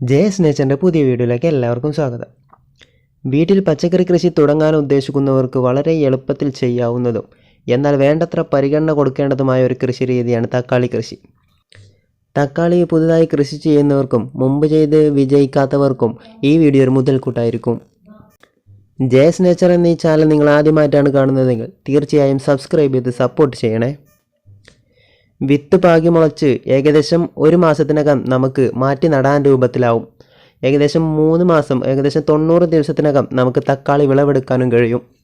ജയസ് നേച്ചറിന്റെ പുതിയ വീഡിയോയിലേക്ക് എല്ലാവർക്കും സ്വാഗതം. വീട്ടിൽ പച്ചക്കറി കൃഷി തുടങ്ങാൻ ഉദ്ദേശിക്കുന്നവർക്ക് വളരെ എളുപ്പത്തിൽ ചെയ്യാവുന്നതും എന്നാൽ വേണ്ടത്ര പരിഗണന കൊടുക്കേണ്ടതുമായ ഒരു കൃഷി രീതിയാണ് തക്കാളി കൃഷി. തക്കാളി പുതുതായി കൃഷി ചെയ്യുന്നവർക്കും മുമ്പ് ചെയ്ത് വിജയിക്കാത്തവർക്കും ഈ വീഡിയോ ഒരു മുതൽക്കൂട്ടായിരിക്കും. ജയസ് നേച്ചർ എന്നീ ചാനൽ നിങ്ങൾ ആദ്യമായിട്ടാണ് കാണുന്നതെങ്കിൽ തീർച്ചയായും സബ്സ്ക്രൈബ് ചെയ്ത് സപ്പോർട്ട് ചെയ്യണേ. വിത്ത് പാകി മുളച്ച് ഏകദേശം ഒരു മാസത്തിനകം നമുക്ക് മാറ്റി നടാൻ രൂപത്തിലാവും. ഏകദേശം മൂന്ന് മാസം ഏകദേശം തൊണ്ണൂറ് ദിവസത്തിനകം നമുക്ക് തക്കാളി വിളവെടുക്കാനും കഴിയും.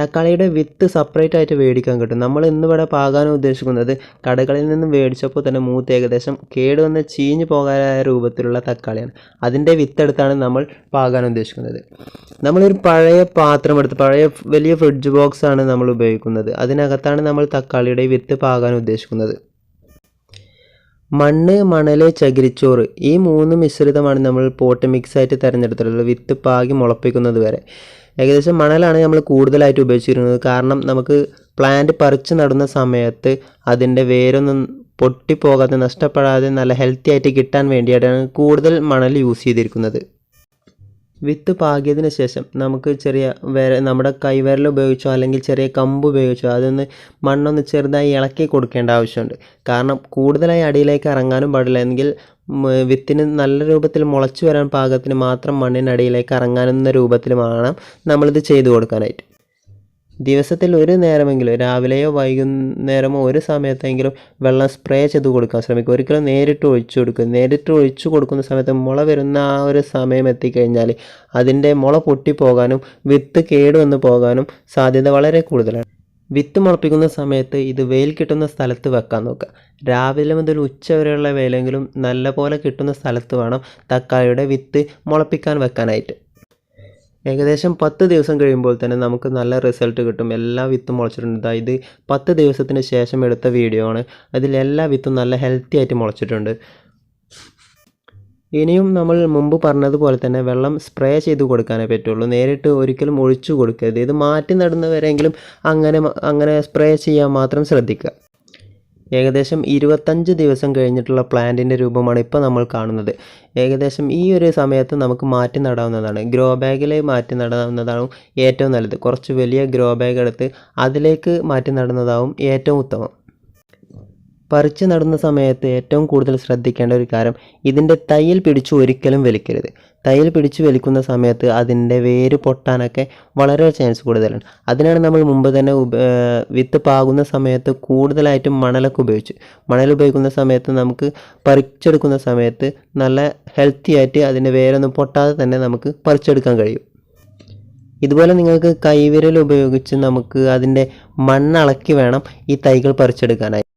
തക്കാളിയുടെ വിത്ത് സെപ്പറേറ്റ് ആയിട്ട് മേടിക്കാൻ കിട്ടും. നമ്മൾ ഇന്നിവിടെ പാകാൻ ഉദ്ദേശിക്കുന്നത് കടകളിൽ നിന്ന് മേടിച്ചപ്പോൾ തന്നെ മൂത്ത് ഏകദേശം കേടുവന്ന് ചീഞ്ഞു പോകാനായ രൂപത്തിലുള്ള തക്കാളിയാണ്. അതിന്റെ വിത്തെടുത്താണ് നമ്മൾ പാകാൻ ഉദ്ദേശിക്കുന്നത്. നമ്മളൊരു പഴയ പാത്രം എടുത്ത് പഴയ വലിയ ഫ്രിഡ്ജ് ബോക്സ് ആണ് നമ്മൾ ഉപയോഗിക്കുന്നത്. അതിനകത്താണ് നമ്മൾ തക്കാളിയുടെ വിത്ത് പാകാൻ ഉദ്ദേശിക്കുന്നത്. മണ്ണ് മണൽ ചകിരിച്ചോറ് ഈ മൂന്ന് മിശ്രിതമാണ് നമ്മൾ പോട്ട് മിക്സ് ആയിട്ട് തിരഞ്ഞെടുത്തിട്ടുള്ളത്. വിത്ത് പാകി മുളപ്പിക്കുന്നത് വരെ. ഏകദേശം മണലാണ് നമ്മൾ കൂടുതലായിട്ട് ഉപയോഗിച്ചിരുന്നത്. കാരണം നമുക്ക് പ്ലാന്റ് പറിച്ചു നടുന്ന സമയത്ത് അതിന്റെ വേരൊന്നും പൊട്ടിപ്പോകാതെ നഷ്ടപ്പെടാതെ നല്ല ഹെൽത്തി ആയിട്ട് കിട്ടാൻ വേണ്ടിയിട്ടാണ് കൂടുതൽ മണൽ യൂസ് ചെയ്തിരിക്കുന്നത്. വിത്ത് പാകിയതിന് ശേഷം നമുക്ക് ചെറിയ വിര നമ്മുടെ കൈവിരൽ ഉപയോഗിച്ചോ അല്ലെങ്കിൽ ചെറിയ കമ്പ് ഉപയോഗിച്ചോ അതൊന്ന് മണ്ണൊന്ന് ചെറുതായി ഇളക്കി കൊടുക്കേണ്ട ആവശ്യമുണ്ട്. കാരണം കൂടുതലായി അടിയിലേക്ക് ഇറങ്ങാനും പാടില്ല. എങ്കിൽ വിത്തിന് നല്ല രൂപത്തിൽ മുളച്ചു വരാൻ പാകത്തിന് മാത്രം മണ്ണിനടിയിലേക്ക് ഇറങ്ങാനെന്ന രൂപത്തിൽ വേണം നമ്മളിത് ചെയ്തു കൊടുക്കാനായിട്ട്. ദിവസത്തിൽ ഒരു നേരമെങ്കിലും രാവിലെയോ വൈകുന്നേരമോ ഒരു സമയത്തെങ്കിലും വെള്ളം സ്പ്രേ ചെയ്ത് കൊടുക്കാൻ ശ്രമിക്കുക. ഒരിക്കലും നേരിട്ട് ഒഴിച്ചു കൊടുക്കുക. നേരിട്ട് ഒഴിച്ചു കൊടുക്കുന്ന സമയത്ത് മുള വരുന്ന ആ ഒരു സമയം എത്തിക്കഴിഞ്ഞാൽ അതിന്റെ മുള പൊട്ടിപ്പോകാനും വിത്ത് കേടുവന്ന് പോകാനും സാധ്യത വളരെ കൂടുതലാണ്. വിത്ത് മുളപ്പിക്കുന്ന സമയത്ത് ഇത് വെയിൽ കിട്ടുന്ന സ്ഥലത്ത് വെക്കാൻ നോക്കുക. രാവിലെ മുതൽ ഉച്ച വരെയുള്ള വെയിലെങ്കിലും നല്ലപോലെ കിട്ടുന്ന സ്ഥലത്ത് വേണം തക്കാളിയുടെ വിത്ത് മുളപ്പിക്കാൻ വെക്കാനായിട്ട്. ഏകദേശം പത്ത് ദിവസം കഴിയുമ്പോൾ തന്നെ നമുക്ക് നല്ല റിസൾട്ട് കിട്ടും. എല്ലാ വിത്തും മുളച്ചിട്ടുണ്ട്. ഇത് പത്ത് ദിവസത്തിന് ശേഷം എടുത്ത വീഡിയോ ആണ്. അതിൽ എല്ലാ വിത്തും നല്ല ഹെൽത്തി ആയിട്ട് മുളച്ചിട്ടുണ്ട്. ഇനിയും നമ്മൾ മുമ്പ് പറഞ്ഞതുപോലെ തന്നെ വെള്ളം സ്പ്രേ ചെയ്ത് കൊടുക്കാനേ പറ്റുള്ളൂ. നേരിട്ട് ഒരിക്കലും ഒഴിച്ചു കൊടുക്കരുത്. ഇത് മാറ്റി നടുന്നവരെങ്കിലും അങ്ങനെ അങ്ങനെ സ്പ്രേ ചെയ്യാൻ മാത്രം ശ്രദ്ധിക്കുക. ഏകദേശം ഇരുപത്തഞ്ച് ദിവസം കഴിഞ്ഞിട്ടുള്ള പ്ലാന്റിന്റെ രൂപമാണ് ഇപ്പോൾ നമ്മൾ കാണുന്നത്. ഏകദേശം ഈ ഒരു സമയത്ത് നമുക്ക് മാറ്റി നടാവുന്നതാണ്. ഗ്രോ ബാഗിൽ മാറ്റി നടാവുന്നതാണ് ഏറ്റവും നല്ലത്. കുറച്ച് വലിയ ഗ്രോ ബാഗ് എടുത്ത് അതിലേക്ക് മാറ്റി നടുന്നതാവും ഏറ്റവും ഉത്തമം. പറിച്ച് നടുന്ന സമയത്ത് ഏറ്റവും കൂടുതൽ ശ്രദ്ധിക്കേണ്ട ഒരു കാര്യം ഇതിന്റെ തയ്യൽ പിടിച്ചു ഒരിക്കലും വലിക്കരുത്. തയ്യൽ പിടിച്ചു വലിക്കുന്ന സമയത്ത് അതിന്റെ വേര് പൊട്ടാനൊക്കെ വളരെ ചാൻസ് കൂടുതലാണ്. അതിനാണ് നമ്മൾ മുമ്പ് തന്നെ വിത്ത് പാകുന്ന സമയത്ത് കൂടുതലായിട്ടും മണലൊക്കെ ഉപയോഗിച്ചു. മണൽ ഉപയോഗിക്കുന്ന സമയത്ത് നമുക്ക് പറിച്ചെടുക്കുന്ന സമയത്ത് നല്ല ഹെൽത്തി ആയിട്ട് അതിന്റെ വേരൊന്നും പൊട്ടാതെ തന്നെ നമുക്ക് പറിച്ചെടുക്കാൻ കഴിയും. ഇതുപോലെ നിങ്ങൾക്ക് കൈവിരൽ ഉപയോഗിച്ച് നമുക്ക് അതിന്റെ മണ്ണളക്കി വേണം ഈ തൈകൾ പറിച്ചെടുക്കാനായി.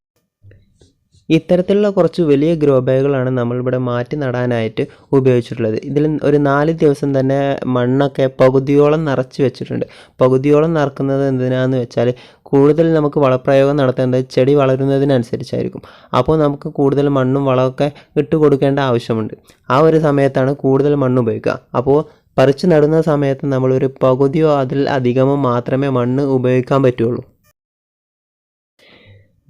ഇത്തരത്തിലുള്ള കുറച്ച് വലിയ ഗ്രോ ബാഗുകളാണ് നമ്മളിവിടെ മാറ്റി നടാനായിട്ട് ഉപയോഗിച്ചിട്ടുള്ളത്. ഇതിൽ ഒരു നാല് ദിവസം തന്നെ മണ്ണൊക്കെ പകുതിയോളം നിറച്ച് വെച്ചിട്ടുണ്ട്. പകുതിയോളം നിറക്കുന്നത് എന്തിനാന്ന് വെച്ചാൽ കൂടുതൽ നമുക്ക് വളപ്രയോഗം നടത്തേണ്ടത് ചെടി വളരുന്നതിനനുസരിച്ചായിരിക്കും. അപ്പോൾ നമുക്ക് കൂടുതൽ മണ്ണും വളമൊക്കെ ഇട്ട് കൊടുക്കേണ്ട ആവശ്യമുണ്ട്. ആ ഒരു സമയത്താണ് കൂടുതൽ മണ്ണ് ഉപയോഗിക്കുക. അപ്പോൾ പറിച്ചു നടുന്ന സമയത്ത് നമ്മളൊരു പകുതിയോ അതിൽ അധികമോ മാത്രമേ മണ്ണ് ഉപയോഗിക്കാൻ പറ്റുള്ളൂ.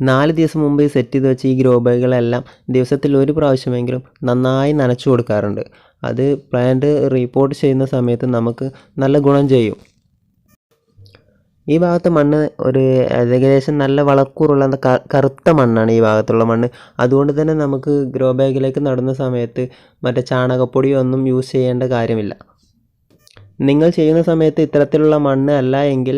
നാല് ദിവസം മുമ്പ് സെറ്റ് ചെയ്ത് വെച്ച ഈ ഗ്രോ ബാഗുകളെല്ലാം ദിവസത്തിൽ ഒരു പ്രാവശ്യമെങ്കിലും നന്നായി നനച്ചു കൊടുക്കാറുണ്ട്. അത് പ്ലാന്റ് റിപ്പോർട്ട് ചെയ്യുന്ന സമയത്ത് നമുക്ക് നല്ല ഗുണം ചെയ്യും. ഈ ഭാഗത്ത് മണ്ണ് ഒരു ഏകദേശം നല്ല വളക്കൂറുള്ള കറുത്ത മണ്ണാണ് ഈ ഭാഗത്തുള്ള മണ്ണ്. അതുകൊണ്ട് തന്നെ നമുക്ക് ഗ്രോ ബാഗിലേക്ക് നടുന്ന സമയത്ത് മറ്റേ ചാണകപ്പൊടിയോ ഒന്നും യൂസ് ചെയ്യേണ്ട കാര്യമില്ല. നിങ്ങൾ ചെയ്യുന്ന സമയത്ത് ഇത്തരത്തിലുള്ള മണ്ണ് അല്ല എങ്കിൽ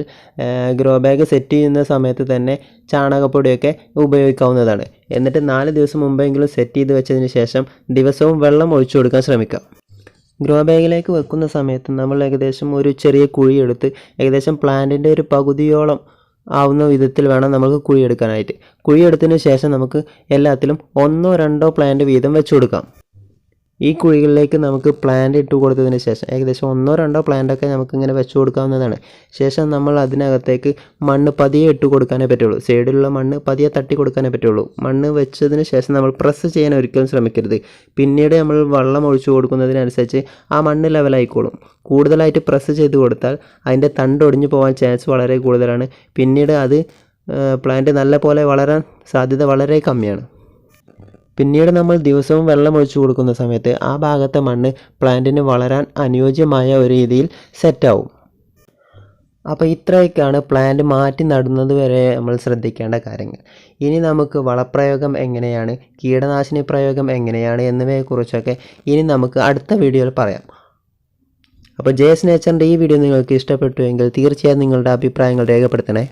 ഗ്രോ ബാഗ് സെറ്റ് ചെയ്യുന്ന സമയത്ത് തന്നെ ചാണകപ്പൊടിയൊക്കെ ഉപയോഗിക്കാവുന്നതാണ്. എന്നിട്ട് നാല് ദിവസം മുമ്പെങ്കിലും സെറ്റ് ചെയ്ത് വെച്ചതിന് ശേഷം ദിവസവും വെള്ളം ഒഴിച്ചു കൊടുക്കാൻ ശ്രമിക്കുക. ഗ്രോ ബാഗിലേക്ക് വെക്കുന്ന സമയത്ത് നമ്മൾ ഏകദേശം ഒരു ചെറിയ കുഴി എടുത്ത് ഏകദേശം പ്ലാന്റിന്റെ ഒരു പകുതിയോളം ആവുന്ന വിധത്തിൽ വേണം നമുക്ക് കുഴിയെടുക്കാനായിട്ട് കുഴിയെടുത്തതിന് ശേഷം നമുക്ക് എല്ലാത്തിലും ഒന്നോ രണ്ടോ പ്ലാന്റ് വീതം വെച്ചു കൊടുക്കാം. ഈ കുഴികളിലേക്ക് നമുക്ക് പ്ലാന്റ് ഇട്ട് കൊടുത്തതിന് ശേഷം ഏകദേശം ഒന്നോ രണ്ടോ പ്ലാന്റൊക്കെ നമുക്ക് ഇങ്ങനെ വെച്ച് കൊടുക്കാവുന്നതാണ്. ശേഷം നമ്മൾ അതിനകത്തേക്ക് മണ്ണ് പതിയെ ഇട്ട് കൊടുക്കാനേ പറ്റുള്ളൂ. സൈഡിലുള്ള മണ്ണ് പതിയെ തട്ടി കൊടുക്കാനേ പറ്റുള്ളൂ. മണ്ണ് വെച്ചതിന് ശേഷം നമ്മൾ പ്രസ് ചെയ്യാൻ ഒരിക്കലും ശ്രമിക്കരുത്. പിന്നീട് നമ്മൾ വെള്ളം ഒഴിച്ചു കൊടുക്കുന്നതിനനുസരിച്ച് ആ മണ്ണ് ലെവലായിക്കോളും കൂടുതലായിട്ട് പ്രസ് ചെയ്ത് കൊടുത്താൽ അതിന്റെ തണ്ട് ഒടിഞ്ഞു പോകാൻ ചാൻസ് വളരെ കൂടുതലാണ്. പിന്നീട് അത് പ്ലാന്റ് നല്ല പോലെ വളരാൻ സാധ്യത വളരെ കമ്മിയാണ്. പിന്നീട് നമ്മൾ ദിവസവും വെള്ളം ഒഴിച്ചു കൊടുക്കുന്ന സമയത്ത് ആ ഭാഗത്തെ മണ്ണ് പ്ലാന്റിന് വളരാൻ അനുയോജ്യമായ ഒരു രീതിയിൽ സെറ്റാവും അപ്പോൾ ഇത്രയൊക്കെയാണ് പ്ലാന്റ് മാറ്റി നടുന്നത് വരെ നമ്മൾ ശ്രദ്ധിക്കേണ്ട കാര്യങ്ങൾ. ഇനി നമുക്ക് വളപ്രയോഗം എങ്ങനെയാണ് കീടനാശിനി പ്രയോഗം എങ്ങനെയാണ് എന്നിവയെക്കുറിച്ചൊക്കെ ഇനി നമുക്ക് അടുത്ത വീഡിയോയിൽ പറയാം. അപ്പോൾ ജെ എസ് നേച്ചറിന്റെ ഈ വീഡിയോ നിങ്ങൾക്ക് ഇഷ്ടപ്പെട്ടുവെങ്കിൽ തീർച്ചയായും നിങ്ങളുടെ അഭിപ്രായങ്ങൾ രേഖപ്പെടുത്തണേ.